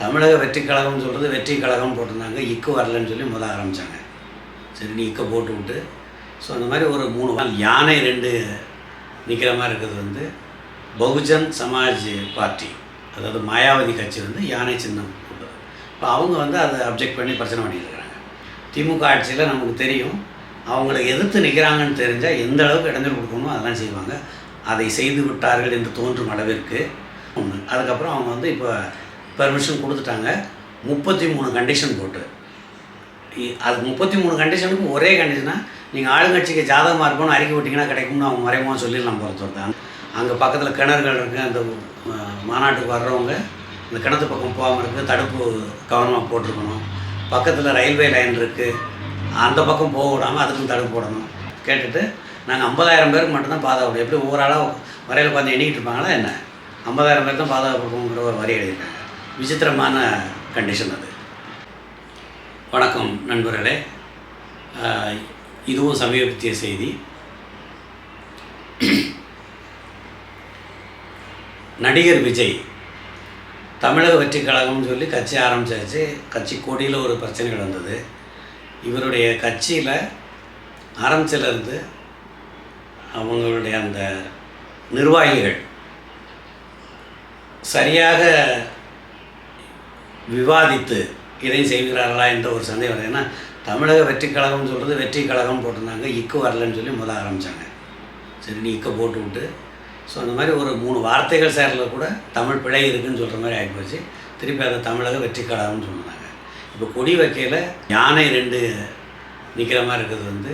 தமிழக வெற்றி கழகம்னு சொல்கிறது வெற்றி கழகம் போட்டிருந்தாங்க. இக்கு வரலன்னு சொல்லி முத ஆரம்பித்தாங்க சரி நீ இக்க போட்டு விட்டு. ஸோ அந்த மாதிரி ஒரு மூணு நாள் யானை ரெண்டு நிற்கிற மாதிரி இருக்கிறது வந்து பகுஜன் சமாஜ் பார்ட்டி. அதாவது மாயாவதி கட்சி வந்து யானை சின்னம் கொடுத்தது இப்போ அவங்க வந்து அதை அப்ஜெக்ட் பண்ணி பிரச்சனை பண்ணியிருக்கிறாங்க. திமுக ஆட்சியில் நமக்கு தெரியும். அவங்கள எதிர்த்து நிற்கிறாங்கன்னு தெரிஞ்சால் எந்த அளவுக்கு இடைஞ்சல் கொடுக்கணுமோ அதெல்லாம் செய்வாங்க. அதை செய்து விட்டார்கள் என்று தோன்றும் அளவிற்கு. ஒன்று அதுக்கப்புறம் அவங்க வந்து இப்போ பெர்மிஷன் கொடுத்துட்டாங்க. முப்பத்தி மூணு கண்டிஷன் போட்டு. அது முப்பத்தி மூணு கண்டிஷனுக்கும் ஒரே கண்டிஷனாக நீங்கள் ஆளுங்கட்சிக்கு ஜாதகமாக இருக்கணும்னு அறிக்கை விட்டிங்கன்னா கிடைக்கும்னு அவங்க மறைமுகம் சொல்லிடலாம் பொறுத்தவரை அங்கே பக்கத்தில் கிணறுகள் இருக்குது அந்த மாநாட்டுக்கு வர்றவங்க இந்த கிணத்து பக்கம் போகாமல் இருக்குது தடுப்பு கவனமாக போட்டிருக்கணும். பக்கத்தில் ரயில்வே லைன் இருக்குது அந்த பக்கம் போக விடாமல் அதுக்கும் தடுப்பு போடணும். கேட்டுட்டு நாங்கள் ஐம்பதாயிரம் பேருக்கு மட்டும்தான் பாதுகாப்பு எப்படி ஒவ்வொரு ஆளாக வரையில் உட்காந்து எண்ணிக்கிட்டு இருப்பாங்களா என்ன? ஐம்பதாயிரம் பேர் தான் பாதுகாப்பு கொடுக்கணுங்கிற ஒரு வரி எழுதிட்டாங்க விசித்திரமான கண்டிஷன் அது. வணக்கம் நண்பர்களே. இதுவும் சமீபத்திய செய்தி. நடிகர் விஜய் தமிழக வெற்றி கழகம்னு சொல்லி கட்சி ஆரம்பிச்சாச்சு. கட்சி கொடியில் ஒரு பிரச்சனைகள் வந்தது இவருடைய கட்சியில் ஆரம்பிச்சிலேருந்து அவங்களுடைய அந்த நிர்வாகிகள் சரியாக விவாதித்து இதை செய்கிறார்களா என்ற ஒரு சந்தேகம் வருது. ஏன்னா தமிழக வெற்றி கழகம்னு சொல்கிறது வெற்றி கழகம் போட்டிருந்தாங்க இக்கு வரலன்னு சொல்லி முத ஆரம்பித்தாங்க சரி நீ இக்க போட்டு விட்டு. ஸோ அந்த மாதிரி ஒரு மூணு வார்த்தைகள் சேரில் கூட தமிழ் பிழை இருக்குன்னு சொல்கிற மாதிரி ஆகிப்போச்சு திருப்பி அதை தமிழக வெற்றி கழகம்னு சொன்னாங்க. இப்போ கொடி வைக்கையில் யானை ரெண்டு நிற்கிற மாதிரி இருக்கிறது வந்து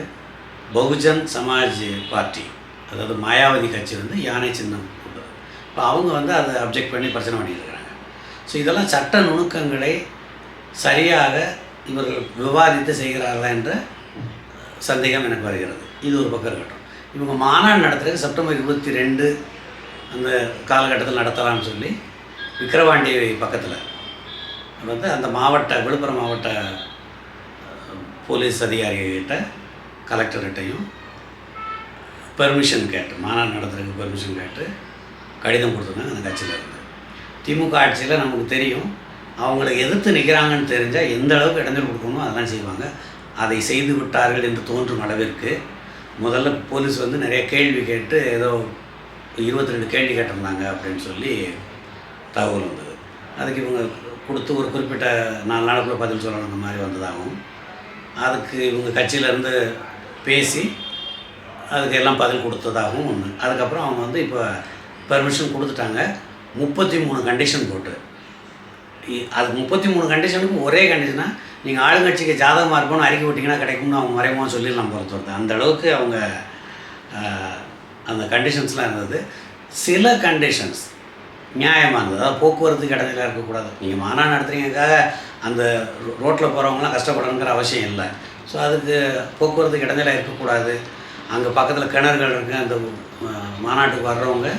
பகுஜன் சமாஜ் பார்ட்டி. அதாவது மாயாவதி கட்சி வந்து யானை சின்னம் கொடுத்தது இப்போ அவங்க வந்து அதை அப்ஜெக்ட் பண்ணி பிரச்சனை பண்ணியிருக்காங்க. ஸோ இதெல்லாம் சட்ட நுணுக்கங்களை சரியாக இவர்கள் விவாதித்து செய்கிறார்களா என்ற சந்தேகம் எனக்கு வருகிறது. இது ஒரு பக்கம் இருக்கட்டும். இவங்க மாநாடு நடத்துறது செப்டம்பர் இருபத்தி ரெண்டு அந்த காலகட்டத்தில் நடத்தலாம்னு சொல்லி விக்கிரவாண்டி பக்கத்தில். வந்து அந்த மாவட்ட விழுப்புரம் மாவட்ட போலீஸ் அதிகாரிகிட்ட கலெக்டர்கிட்டையும் பெர்மிஷன் கேட்டு மாநாடு நடத்துறதுக்கு பெர்மிஷன் கேட்டு கடிதம் கொடுத்துருந்தாங்க அந்த கட்சியில் இருந்து. திமுக ஆட்சியில் நமக்கு தெரியும். அவங்கள எதிர்த்து நிற்கிறாங்கன்னு தெரிஞ்சால் எந்த அளவுக்கு இடைஞ்சல் கொடுக்கணுமோ அதெல்லாம் செய்வாங்க. அதை செய்து விட்டார்கள் என்று தோன்றும் அளவிற்கு. முதல்ல போலீஸ் வந்து நிறைய கேள்வி கேட்டு ஏதோ இருபத்தி ரெண்டு கேள்வி கேட்டிருந்தாங்க அப்படின்னு சொல்லி தகவல் வந்தது. அதுக்கு இவங்க கொடுத்து ஒரு குறிப்பிட்ட நாலு நாளுக்குள்ள பதில் சொல்லணுங்கிற மாதிரி வந்ததாகவும் அதுக்கு இவங்க கட்சியிலேருந்து பேசி அதுக்கு எல்லாம் பதில் கொடுத்ததாகவும் ஒன்று அதுக்கப்புறம் அவங்க வந்து இப்போ பெர்மிஷன் கொடுத்துட்டாங்க. முப்பத்தி மூணு கண்டிஷன் போட்டு. அது முப்பத்தி மூணு கண்டிஷனுக்கும் ஒரே கண்டிஷனாக நீங்கள் ஆளுங்கட்சிக்கு ஜாதகமாக இருக்கணும்னு அறிக்கை விட்டிங்கன்னா கிடைக்கும்னு அவங்க மறைமுகம் சொல்லிடலாம் பொறுத்தவரை அந்த அளவுக்கு அவங்க அந்த கண்டிஷன்ஸ்லாம் இருந்தது. சில கண்டிஷன்ஸ் நியாயமாக இருந்தது. அதாவது போக்குவரத்து இடைஞ்சலாக இருக்கக்கூடாது. நீங்கள் மாநாடு நடத்துறீங்கக்காக அந்த ரோட்டில் போகிறவங்களாம் கஷ்டப்படணுங்கிற அவசியம் இல்லை. ஸோ அதுக்கு போக்குவரத்துக்கு இடைஞ்சலாக இருக்கக்கூடாது. அங்கே பக்கத்தில் கிணறுகள் இருக்குது அந்த மாநாட்டுக்கு வர்றவங்க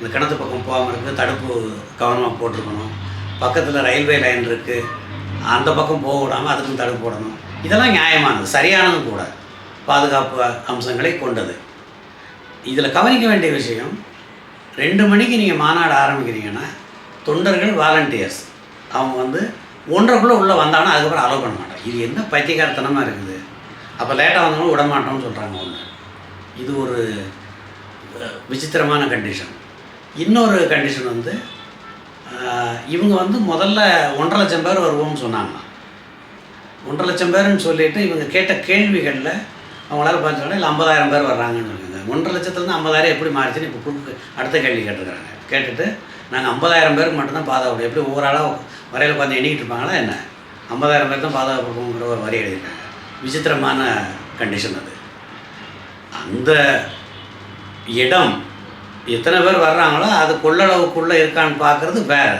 இந்த கிணத்து பக்கம் போகாமல் இருக்குது தடுப்பு கவனமாக போட்டிருக்கணும். பக்கத்தில் ரயில்வே லைன் இருக்குது அந்த பக்கம் போக விடாமல் அதுக்கும் தடுப்பு போடணும். இதெல்லாம் நியாயமானது. சரியானதும் கூட. பாதுகாப்பு அம்சங்களை கொண்டது. இதில் கவனிக்க வேண்டிய விஷயம் ரெண்டு மணிக்கு நீங்கள் மாநாடு ஆரம்பிக்கிறீங்கன்னா தொண்டர்கள் வாலண்டியர்ஸ் அவங்க வந்து ஒன்றரைக்குள்ளே உள்ளே வந்தாங்கன்னா அதுக்கப்புறம் அலோவ் பண்ண மாட்டாங்க. இது என்ன பைத்தியக்காரத்தனமாக இருக்குது? அப்போ லேட்டாக வந்தவங்களும் விட மாட்டோம்னு சொல்கிறாங்க ஒன்று இது ஒரு விசித்திரமான கண்டிஷன் இன்னொரு கண்டிஷன் வந்து இவங்க வந்து முதல்ல ஒன்றரை லட்சம் பேர் வருவோம்னு சொன்னாங்க ஒன்றரை லட்சம் பேர்னு சொல்லிட்டு இவங்க கேட்ட கேள்விகளில் அவங்களால பார்த்தோன்னா இல்லை ஐம்பதாயிரம் பேர் வர்றாங்கன்னு சொல்லுங்க ஒன்றரை லட்சத்துலேருந்து ஐம்பதாயிரம் எப்படி மாறிச்சுன்னு இப்போ புதுக்கு அடுத்த கேள்வி கேட்டிருக்காங்க கேட்டுட்டு நாங்கள் ஐம்பதாயிரம் பேருக்கு மட்டும்தான் பாதுகாப்பு எப்படி ஒவ்வொரு ஆளாக வரையில் உட்காந்து எண்ணிக்கிட்டு இருப்பாங்களா என்ன? ஐம்பதாயிரம் பேர் தான் பாதுகாப்புங்கிற ஒரு வரி எழுதியிருக்காங்க. விசித்திரமான கண்டிஷன் அது. அந்த இடம் எத்தனை பேர் வர்றாங்களோ அது கொள்ளளவுக்குள்ளே இருக்கான்னு பார்க்குறது வேறு.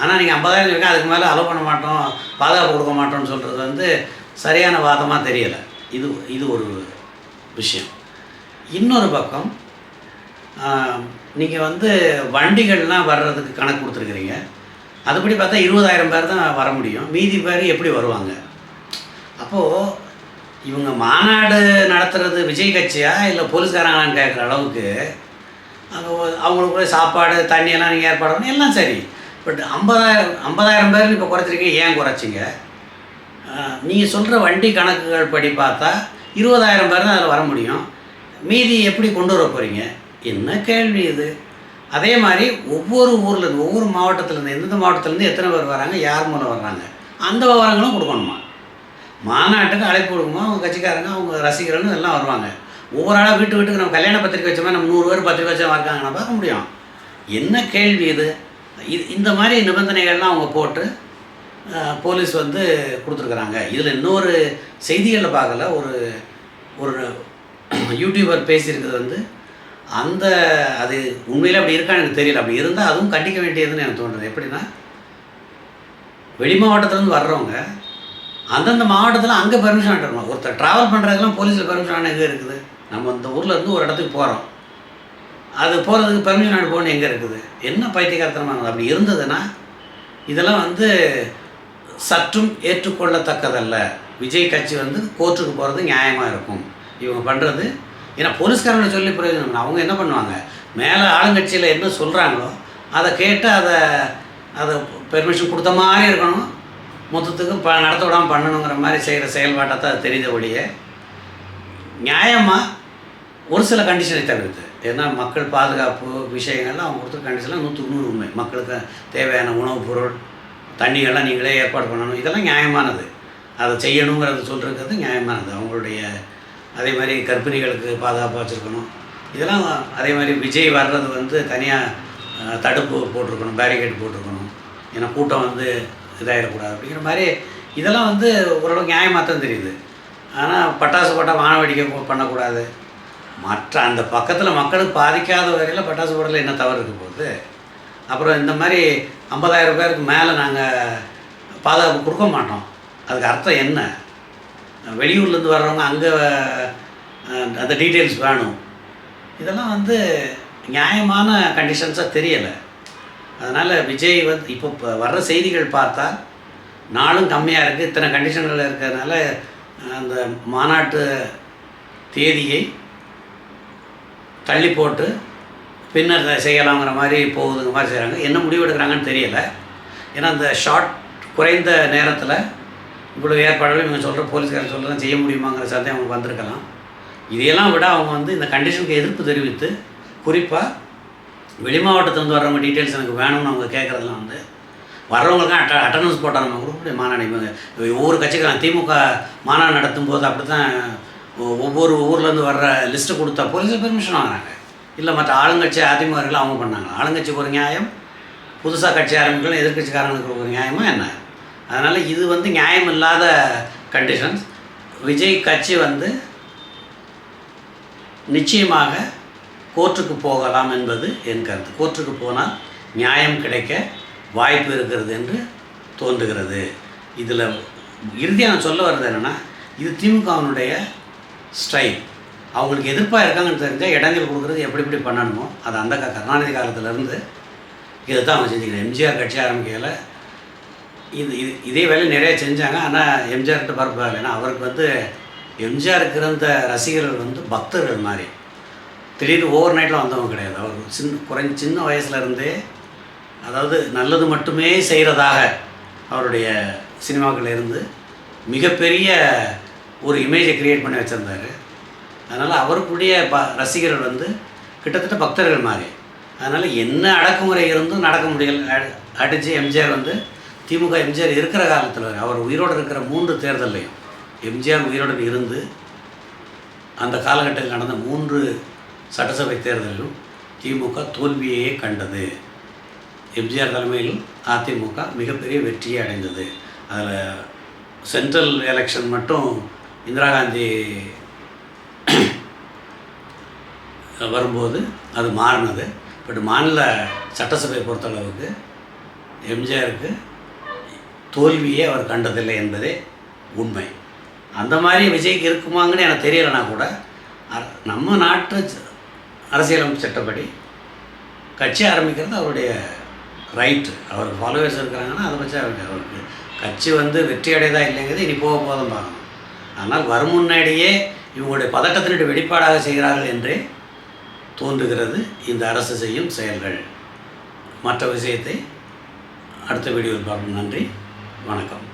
ஆனால் நீங்கள் ஐம்பதாயிரம் இருக்கா அதுக்கு மேலே அலோவ் பண்ண மாட்டோம் பாதுகாப்பு கொடுக்க மாட்டோம்னு சொல்கிறது வந்து சரியான வாதமாக தெரியலை. இது இது ஒரு விஷயம். இன்னொரு பக்கம் நீங்கள் வந்து வண்டிகள்லாம் வர்றதுக்கு கணக்கு கொடுத்துருக்குறீங்க. அதுபடி பார்த்தா இருபதாயிரம் பேர் தான் வர முடியும். மீதி பேர் எப்படி வருவாங்க? அப்போது இவங்க மாநாடு நடத்துறது விஜய் கட்சியா இல்லை போலீஸ்காரங்களான்னு கேட்குற அளவுக்கு அங்கே அவங்களுக்கு போய் சாப்பாடு தண்ணியெல்லாம் நீங்கள் ஏற்பாடு பண்ணி எல்லாம் சரி. பட் ஐம்பதாயிரம் ஐம்பதாயிரம் பேர் இப்போ குறைச்சிருக்கீங்க ஏன் குறைச்சிங்க? நீங்கள் சொல்கிற வண்டி கணக்குகள் படி பார்த்தா இருபதாயிரம் பேர் தான் அதில் வர முடியும். மீதி எப்படி கொண்டு வர போகிறீங்க என்ன கேள்வி இது? அதே மாதிரி ஒவ்வொரு ஊர்லேருந்து ஒவ்வொரு மாவட்டத்துலேருந்து எந்தெந்த மாவட்டத்துலேருந்து எத்தனை பேர் வராங்க யார் மூலம் வர்றாங்க அந்த விவரங்களும் கொடுக்கணுமா? மாநாட்டுக்கு அழைப்பு கொடுக்குமா அவங்க கட்சிக்காரங்க அவங்க ரசிகர்கள் எல்லாம் வருவாங்க. ஒவ்வொரு ஆளாக வீட்டு வீட்டுக்கு நம்ம கல்யாண பத்திரிக்கை வச்ச நம்ம நூறு பேர் பத்திரிக்கை வச்சா இருக்காங்கன்னா பார்க்க முடியும். என்ன கேள்வி இது? இது இந்த மாதிரி நிபந்தனைகள்லாம் அவங்க போட்டு போலீஸ் வந்து கொடுத்துருக்குறாங்க. இதில் இன்னொரு செய்திகளில் பார்க்கல. ஒரு ஒரு யூடியூபர் பேசியிருக்கிறது வந்து அந்த அது உண்மையில் அப்படி இருக்கான்னு எனக்கு தெரியல. அப்படி இருந்தால் அதுவும் கண்டிக்க வேண்டியதுன்னு எனக்கு தோணுது. எப்படின்னா வெளி மாவட்டத்துலேருந்து வர்றவங்க அந்தந்த மாவட்டத்தில் அங்கே பெர்மிஷன் வாங்கிட்டு ஒருத்தர் ட்ராவல் பண்ணுறதுக்கெல்லாம் போலீஸில் பெர்மிஷன் எங்கே இருக்குது? நம்ம இந்த ஊரில் இருந்து ஒரு இடத்துக்கு போகிறோம் அது போகிறதுக்கு பெர்மிஷன் நாடு போகணும் எங்கே இருக்குது? என்ன பைத்தியகாரத்தனமானது அப்படி இருந்ததுன்னா இதெல்லாம் வந்து சற்றும் ஏற்றுக்கொள்ளத்தக்கதல்ல. விஜய் கட்சி வந்து கோர்ட்டுக்கு போகிறது நியாயமாக இருக்கும். இவங்க பண்ணுறது ஏன்னா போலீஸ்காரனை சொல்லி பிரயோஜனம் அவங்க என்ன பண்ணுவாங்க? மேலே ஆளுங்கட்சியில் என்ன சொல்கிறாங்களோ அதை கேட்டு அதை அதை பெர்மிஷன் கொடுத்த மாதிரி இருக்கணும். மொத்தத்துக்கு ப நடத்த விடாமல் பண்ணணுங்கிற மாதிரி செய்கிற செயல்பாட்டை தான் அது தெரியுத ஒழிய நியாயமாக ஒரு சில கண்டிஷனை தவிர்த்து. ஏன்னா மக்கள் பாதுகாப்பு விஷயங்கள்லாம் அவங்க கொடுத்துருக்க கண்டிஷன்லாம் நூற்றுக்கு நூறு உண்மை. மக்களுக்கு தேவையான உணவுப் பொருள் தண்ணியெல்லாம் நீங்களே ஏற்பாடு பண்ணணும். இதெல்லாம் நியாயமானது. அதை செய்யணுங்கிறத சொல்கிறது நியாயமானது. அவங்களுடைய அதே மாதிரி கர்ப்பிணிகளுக்கு பாதுகாப்பாக வச்சுருக்கணும். இதெல்லாம் அதே மாதிரி விஜய் வர்றது வந்து தனியாக தடுப்பு போட்டிருக்கணும் பேரிகேட் போட்டிருக்கணும். ஏன்னா கூட்டம் வந்து இதாகிடக்கூடாது அப்படிங்கிற மாதிரி இதெல்லாம் வந்து ஓரளவுக்கு நியாயமாக தான் தெரியுது. ஆனால் பட்டாசு போட்டால் வானவடிக்கை பண்ணக்கூடாது. மற்ற அந்த பக்கத்தில் மக்களுக்கு பாதிக்காத வரையில் பட்டாசு போடல என்ன தவறு இருக்க போகுது அப்புறம் இந்த மாதிரி ஐம்பதாயிரம் பேருக்கு மேலே நாங்கள் பாதுகாப்பு கொடுக்க மாட்டோம். அதுக்கு அர்த்தம் என்ன? வெளியூர்லேருந்து வர்றவங்க அங்கே அந்த டீட்டெயில்ஸ் வேணும். இதெல்லாம் வந்து நியாயமான கண்டிஷன்ஸாக தெரியலை. அதனால் விஜய் வந்து இப்போ இப்போ வர்ற செய்திகள் பார்த்தா நாளும் கம்மியாக இருக்குது இத்தனை கண்டிஷன்கள் இருக்கிறதுனால அந்த மாநாட்டு தேதியை தள்ளி போட்டு பின்னர் அதை செய்யலாங்கிற மாதிரி போகுதுங்க மாதிரி செய்கிறாங்க என்ன முடிவு எடுக்கிறாங்கன்னு தெரியலை. ஏன்னா அந்த ஷார்ட் குறைந்த நேரத்தில் இவ்வளோ ஏற்பாடுகள் இவங்க சொல்கிற போலீஸ்காரன் சொல்கிறதான் செய்ய முடியுமாங்கிற சந்தேகம் அவங்களுக்கு வந்திருக்கலாம். இதையெல்லாம் விட அவங்க வந்து இந்த கண்டிஷனுக்கு எதிர்ப்பு தெரிவித்து குறிப்பாக வெளி மாவட்டத்துலேருந்து வர்றவங்க டீட்டெயில்ஸ் எனக்கு வேணும்னு அவங்க கேட்குறதுலாம் வந்து வர்றவங்களுக்கு அட்ட அட்டண்டன்ஸ் போட்டாங்க நம்ம கொடுக்கக்கூடிய மாநாடு இவங்க ஒவ்வொரு கட்சிக்காரன் திமுக மாநாடு நடத்தும் போது அப்படி தான் ஒவ்வொரு ஊர்லேருந்து வர்ற லிஸ்ட்டு கொடுத்தா போலீஸ் பெர்மிஷன் வாங்குறாங்க. இல்லை மற்ற ஆளுங்கட்சி அதிமுகர்கள் அவங்க பண்ணாங்க. ஆளுங்கட்சிக்கு ஒரு நியாயம் புதுசாக கட்சி ஆரம்பிக்கலாம் எதிர்கட்சிக்காரங்களுக்கு ஒரு நியாயமா என்ன? அதனால் இது வந்து நியாயம் இல்லாத கண்டிஷன்ஸ் விஜய் கட்சி வந்து நிச்சயமாக கோர்ட்டுக்கு போகலாம் என்பது என் கருத்து. கோர்ட்டுக்கு போனால் நியாயம் கிடைக்க வாய்ப்பு இருக்கிறது என்று தோன்றுகிறது. இதில் இறுதியாக நான் சொல்ல வர்றது என்னென்னா இது திமுகவினுடைய ஸ்டைல் அவங்களுக்கு எதிர்ப்பாக இருக்காங்கன்னு தெரிஞ்சால் இடங்கள் கொடுக்குறது எப்படி எப்படி பண்ணணுமோ அது அந்த க கருணாநிதி காலத்திலேருந்து இதை தான் அவங்க செஞ்சுக்கிறேன் எம்ஜிஆர் கட்சி ஆரம்பிக்கையில் இது இது இதே வேலை நிறைய செஞ்சாங்க. ஆனால் எம்ஜிஆர்கிட்ட பரப்பாக ஏன்னா அவருக்கு வந்து எம்ஜிஆருக்கு இருந்த ரசிகர்கள் வந்து பக்தர்கள் மாதிரி. திடீர்னு ஓவர் நைட்டில் வந்தவங்க கிடையாது. அவர் சின்ன குறைஞ்ச சின்ன வயசுலேருந்தே அதாவது நல்லது மட்டுமே செய்கிறதாக அவருடைய சினிமாக்கள் இருந்து மிகப்பெரிய ஒரு இமேஜை க்ரியேட் பண்ணி வச்சுருந்தாரு. அதனால் அவருக்குடைய ப ரசிகர்கள் வந்து கிட்டத்தட்ட பக்தர்கள் மாதிரி. அதனால் என்ன அடக்குமுறை இருந்தும் நடக்க முடியல. அடி- அடிச்சு எம்ஜிஆர் வந்து திமுக எம்ஜிஆர் இருக்கிற காலத்தில் அவர் உயிரோடு இருக்கிற மூன்று தேர்தல்லையும் எம்ஜிஆர் உயிரோடு இருந்து அந்த காலகட்டத்தில் நடந்த மூன்று சட்டசபை தேர்தலிலும் திமுக தோல்வியையே கண்டது. எம்ஜிஆர் தலைமையில் அதிமுக மிகப்பெரிய வெற்றியை அடைந்தது. அதில் சென்ட்ரல் எலெக்ஷன் மட்டும் இந்திரா காந்தி வரும்போது அது மாறினது. பட் மாநில சட்டசபையை பொறுத்தளவுக்கு எம்ஜிஆருக்கு தோல்வியே அவர் கண்டதில்லை என்பதே உண்மை. அந்த மாதிரி விஜய்க்கு இருக்குமாங்கன்னு எனக்கு தெரியலைனா கூட நம்ம நாட்டு அரசியலமைப்பு சட்டப்படி கட்சி ஆரம்பிக்கிறது அவருடைய ரைட்டு. அவர் ஃபாலோவர்ஸ் இருக்கிறாங்கன்னா அதை வச்சு அவருக்கு அவருக்கு கட்சி வந்து வெற்றி அடையதா இல்லைங்கிறது இனி போக போதும் பார்க்கணும் ஆனால் வரும் முன்னாடியே இவங்களுடைய பதட்டத்தினுடைய வெளிப்பாடாக செய்கிறார்கள் என்றே தோன்றுகிறது. இந்த அரசு செய்யும் செயல்கள். மற்ற விஷயத்தை அடுத்த வீடியோவில் பார்ப்போம். நன்றி. வணக்கம்.